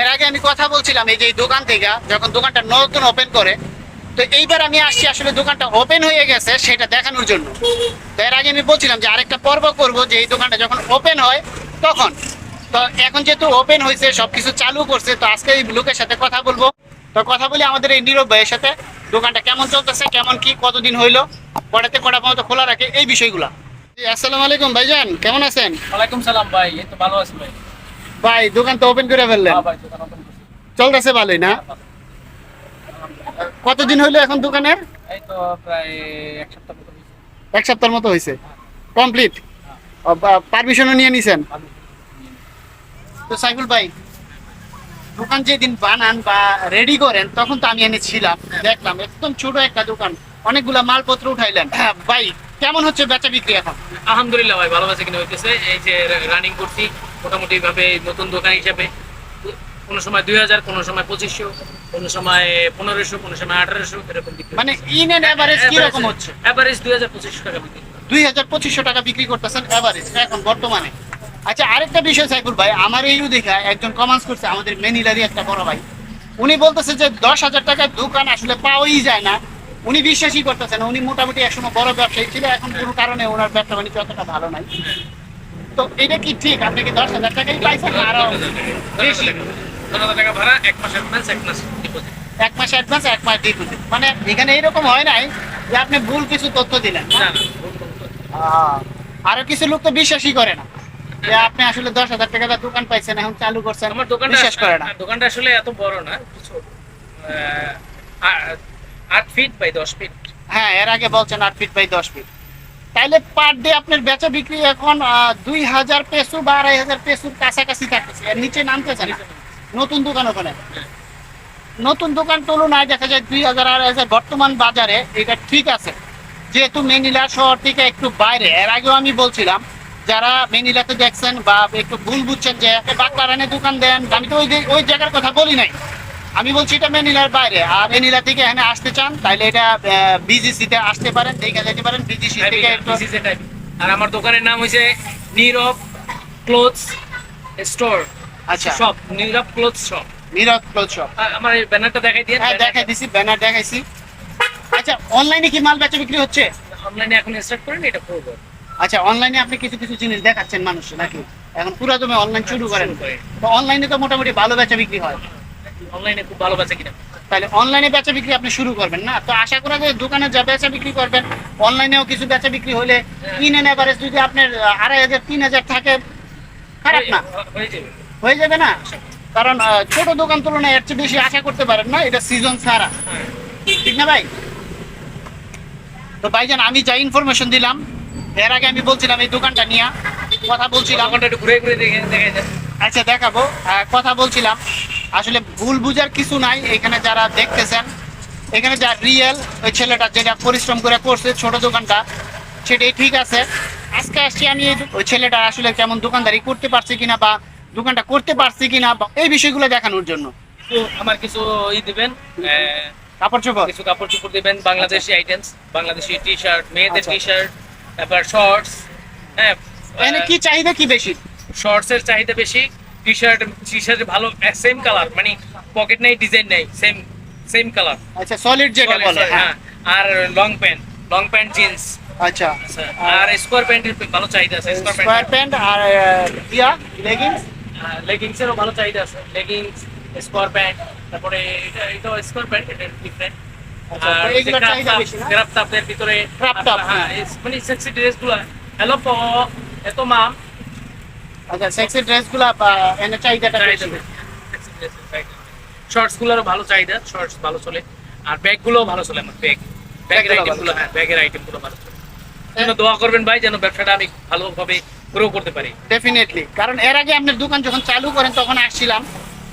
এর আগে আমি কথা বলছিলাম এই যে দোকান থেকে, যখন দোকানটা নতুন ওপেন করে, তো এইবার আমি আসছি আসলে দোকানটা ওপেন হয়ে গেছে সেটা দেখানোর জন্য। তো এর আগে আমি বলছিলাম যে আরেকটা পর্ব করব যে এই দোকানটা যখন ওপেন হয়, তখন। তো এখন যেহেতু ওপেন হয়েছে, সবকিছু চালু করছে, তো আজকে এই লোকের সাথে কথা বলব। তো কথা বলি আমাদের এই নীরব ভাইয়ের সাথে, দোকানটা কেমন চলতেছে, কেমন কি, কতদিন হইল কটাতে কটা পর্যন্ত খোলা রাখে, এই বিষয়গুলো। আসসালামু আলাইকুম ভাইজান, কেমন আছেন? ওয়ালাইকুম সালাম ভাই, এই তো ভালো আছি ভাই। ভাই দোকান তো ওপেন করে ফেললেন। হ্যাঁ চলতেছে ভালোই না? কতদিন হইল এখন দোকানের এক সপ্তাহের মতো হয়েছে কমপ্লিট পারমিশনও নিয়ে নিছেন? তো সাইফুল ভাই দোকান যেদিন বানান বা রেডি করেন তখন তো আমি এনে ছিলাম দেখলাম একদম ছোট একটা দোকান অনেকগুলা মালপত্র উঠাইলেন। হ্যাঁ, ভাই কেমন হচ্ছে বেচা বিক্রি এখন? আলহামদুলিল্লাহ ভাই ভালো কিনা হইতেছে। এই যে রানিং করছি মোটামুটি ভাবে নতুন দোকান হিসাবে। কোনো সময় দুই হাজার কোনো সময় পঁচিশশো কোনো সময় পনেরোশো কোনো সময় আঠারোশো এরকম বিক্রি মানে ইন এন্ড এভারেজ কীরকম হচ্ছে? অ্যাভারেজ দুই হাজার পঁচিশশো টাকা বিক্রি। দুই হাজার পঁচিশশো টাকা বিক্রি করতেছেন এভারেজ এখন বর্তমানে। আচ্ছা আরেকটা বিষয় সাইফুল ভাই আমার এই দেখা একজন কমেন্টস করছে আমাদের মেনিলারই একটা বড় ভাই। উনি বলতেছে যে দশ হাজার টাকার দোকান আসলে পাওয়াই যায় না। উনি বিশ্বাসই করতেছেন না। উনি মোটামুটি একসময় বড় ব্যবসায়ী ছিল এখন কোনো কারণে ওনার ব্যবসা বাণিজ্য অতটা ভালো নাই। তো এটা কি ঠিক আপনি কি দশ হাজার টাকাই পাইছেন আরও বেশি টাকা ভাড়া এক মাস অ্যাডভান্স এক মাস ডিপোজিট এক মাস অ্যাডভান্স এক মাস ডিপোজিট মানে এখানে এরকম হয় নাই যে আপনি ভুল কিছু তথ্য দিলেন আরও কিছু লোক তো বিশ্বাসই করে না যে আপনি আসলে দশ হাজার টাকা দোকান পাইছেন এখন চালু করছেন আমার দোকানটা বিশ্বাস করে না দোকানটা আসলে এত বড় না কিছু আট ফিট বাই দশ ফিট হ্যাঁ এর আগে বলছেন আট ফিট বাই দশ ফিট তাইলে পার ডে আপনার বেচা বিক্রি এখন দুই হাজার পেসু বা আড়াই হাজার পেসুর কাছাকাছি থাকতেছে। এর নিচে নামতেছে না। নতুন দোকান ওখানে। নতুন দোকান তুলনায় দেখা যায় দুই হাজার আড়াই হাজার বর্তমান বাজারে এটা ঠিক আছে। যেহেতু মেনিলা শহর থেকে একটু বাইরে। এর আগেও আমি বলছিলাম, যারা মেনিলাতে দেখছেন বা একটু ভুল বুঝছেন যে বাকলারানে দোকান দেন, আমি তো ওই ওই জায়গার কথা বলি নাই। আমি বলছি এটা মেনিলার বাইরে। আর মেনিলা থেকে এখানে আসতে চান তাহলে এটা বিজিসিতে আসতে পারেন দেখে যেতে পারেন বিজিসি থেকে আর আমার দোকানের নাম হয়েছে নীরব ক্লোথস স্টোর আচ্ছা। Shop Nirob clothes shop. Nirob cloth shop. আমার এই ব্যানারটা দেখাই দিয়ে হ্যাঁ দেখাই দিছি ব্যানার দেখাইছি। আচ্ছা অনলাইনে কি মাল বেচা বিক্রি হচ্ছে? অনলাইনে এখন স্টার্ট করেন এটা করব। আচ্ছা অনলাইনে আপনি কিছু কিছু জিনিস দেখাচ্ছেন মানুষ নাকি? এখন পুরো তুমি অনলাইন শুরু করেন। তো অনলাইনে তো মোটামুটি ভালো বেচা বিক্রি হয়। অনলাইনে খুব ভালো আছে কিনা। তাহলে অনলাইনে বেচা বিক্রি আপনি শুরু করবেন না? তো আশা করা যায় দোকানে যা বেচা বিক্রি করবেন অনলাইনেও কিছু বেচা বিক্রি হলে ইন এন এভারেজ যদি আপনার আড়াই হাজার তিন হাজার থাকে খারাপ না। হয়ে যাবে। না? কারণ ছোট দোকান তুলনায় এর চেয়ে বেশি আশা করতে পারেন না এটা সিজন ছাড়া। হ্যাঁ। ঠিক না ভাই? তো ভাইজান আমি যা ইনফরমেশন দিলাম এর আগে আমি বলছিলাম এই দোকানটা নিয়ে কথা বলছিলাম। ঘুরে ঘুরে দেখে দেখে আচ্ছা দেখাবো। কথা বলছিলাম। আসলে ভুল বুঝার কিছু নাই। এখানে যারা দেখতেছেন এখানে যা রিয়েল ওই ছেলেটা যেটা পরিশ্রম করে করছে ছোট দোকানটা সেটাই ঠিক আছে। আজকে আসছি আমি ওই ছেলেটা আসলে কেমন দোকানদারি করতে পারছে কিনা বা দোকানটা করতে পারছে কিনা এই বিষয়গুলো দেখানোর জন্য। আমার কিছু ই দিবেন কাপড় চোপড়? কিছু কাপড় চোপড় দিবেন Bangladeshi items Bangladeshi T shirt মেয়েদের আচ্ছা। টি শার্ট তারপর শর্টস হ্যাঁ কি চাহিদা কি বেশি? শর্টস এর চাহিদা বেশি টি শার্ট টি শার্টের ভালো সেম কালার মানে পকেট নাই ডিজাইন নাই সেম সেম কালার আচ্ছা সলিড যেটা বলে হ্যাঁ। হ্যাঁ। আর long pant long pant jeans আচ্ছা। আর স্কোয়ার প্যান্টের ভালো চাহিদা আছে স্কোয়ার প্যান্ট প্যান্ট আর ইয়া লেগিংস লেগিংস এরও ভালো চাহিদা আছে লেগিংস স্কোয়ার প্যান্ট তারপরে এটা এটা স্কোয়ার প্যান্ট এটা ডিফারেন্ট আচ্ছা, তো এগুলোর চাহিদা বেশি না? ক্রাফ টপের ভিতরে Crop top, হ্যাঁ মানে সেক্সি ড্রেসগুলো হ্যালো এত মাম আচ্ছা সেক্সি ড্রেসগুলো এনে চাহিদাটা বেশি? ভালো চাহিদা শর্টস ভালো চলে। আর ভালো চলে আমার ব্যাগ ব্যাগের Bag আইটেমগুলো হ্যাঁ ব্যাগের আইটেমগুলো ভালো চলে। যেন দোয়া করবেন ভাই যেন ব্যবসাটা আমি ভালোভাবে গ্রো করতে পারি। ডেফিনেটলি কারণ এর আগে আপনার দোকান যখন চালু করেন তখন আসছিলাম।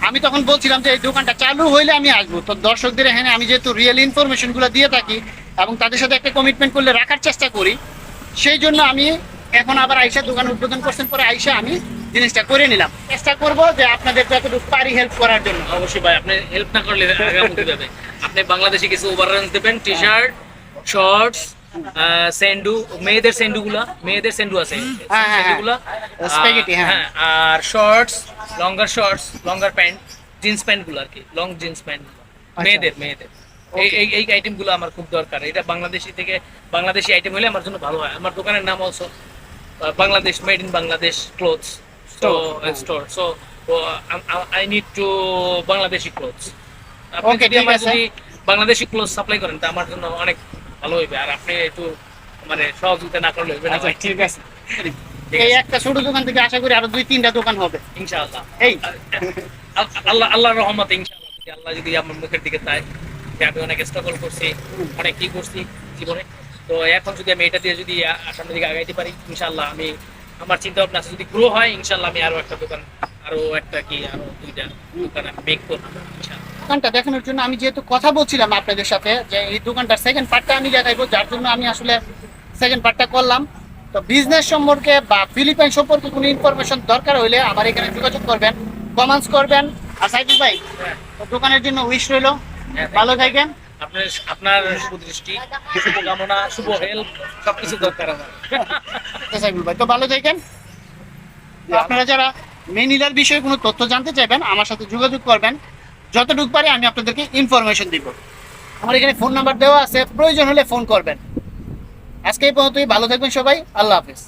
আমি তখন বলছিলাম যে এই দোকানটা চালু হইলে আমি আসব। তো দর্শকদের এখানে আমি যেহেতু রিয়েল ইনফরমেশনগুলো দিয়ে থাকি এবং তাদের সাথে একটা কমিটমেন্ট করলে রাখার চেষ্টা করি সেই জন্য আমি এখন আবার আইসা দোকান উদ্বোধন করছেন পরে আইসা আমি জিনিসটা করে নিলাম। চেষ্টা করব যে আপনাদের যতটুকু পারি হেল্প করার জন্য। অবশ্যই ভাই আপনি হেল্প না করলে আগামী যাবে। আপনি বাংলাদেশে কিছু ওভাররান্স দেবেন টি শার্ট শর্টস সেন্ডু মেয়েদের মেয়েদের সেন্ডু আছে। হ্যাঁ, হ্যাঁ, হ্যাঁ। সেন্ডুগুলা, হ্যাঁ। আর shorts longer shorts longer pant jeans প্যান্টগুলো আর কি লং জিন্স প্যান্ট। মেয়েদের মেয়েদের। এই এই এই আইটেমগুলো আমার খুব দরকার। এটা বাংলাদেশি থেকে বাংলাদেশি আইটেম হলে আমার জন্য ভালো হয়। আমার দোকানের নাম also Bangladesh made in Bangladesh clothes তো Store. Store so I need to Bangladeshi clothes আপনি যদি আমার যদি বাংলাদেশি ক্লোথস সাপ্লাই করেন তা আমার জন্য অনেক ভালো হইবে। আর আপনি একটু মানে সহযোগিতা না করলে হইবে না আচ্ছা ঠিক আছে। এই। একটা ছোট দোকান থেকে আশা করি আরও দুই তিনটা দোকান হবে। ইনশাআল্লাহ। এই। আল্লাহ আল্লাহর রহমতে ইনশাআল্লাহ যদি আল্লাহ যদি আমার মুখের দিকে চায় যে আমি অনেক স্ট্রাগল করছি অনেক কি করছি জীবনে তো এখন যদি আমি এটা দিয়ে যদি আ- সামনের দিকে আগাইতে পারি ইনশাআল্লাহ আমি আমার চিন্তা ভাবনা আছে যদি গ্রো হয় ইনশাল্লাহ আমি আরও একটা দোকান আরও একটা কি আরও দুইটা দোকান আমি মেক করব দোকানটা দেখানোর জন্য আমি যেহেতু কথা বলছিলাম আপনাদের সাথে যে এই দোকানটার সেকেন্ড পার্টটা আমি দেখাইবো যার জন্য আমি আসলে সেকেন্ড পার্টটা করলাম। তো বিজনেস সম্পর্কে বা ফিলিপাইন সম্পর্কে কোনো ইনফরমেশন দরকার হইলে আমার এখানে যোগাযোগ করবেন কমেন্টস করবেন। আর সাইদুল ভাই হ্যাঁ। তো দোকানের জন্য উইশ রইল। হ্যাঁ, ভালো থাকেন। আপনার আপনার সুদৃষ্টি শুভকামনা শুভ হেল্প সবকিছু দরকার আমার। ভাই তো ভালো থাকেন। আপনারা যারা মেনিলার বিষয়ে কোনো তথ্য জানতে চাইবেন আমার সাথে যোগাযোগ করবেন। যতটুকু পারি আমি আপনাদেরকে ইনফরমেশন দিব। আমার এখানে ফোন নাম্বার দেওয়া আছে প্রয়োজন হলে ফোন করবেন। আজকে এই পর্যন্তই ভালো থাকবেন সবাই আল্লাহ হাফিজ।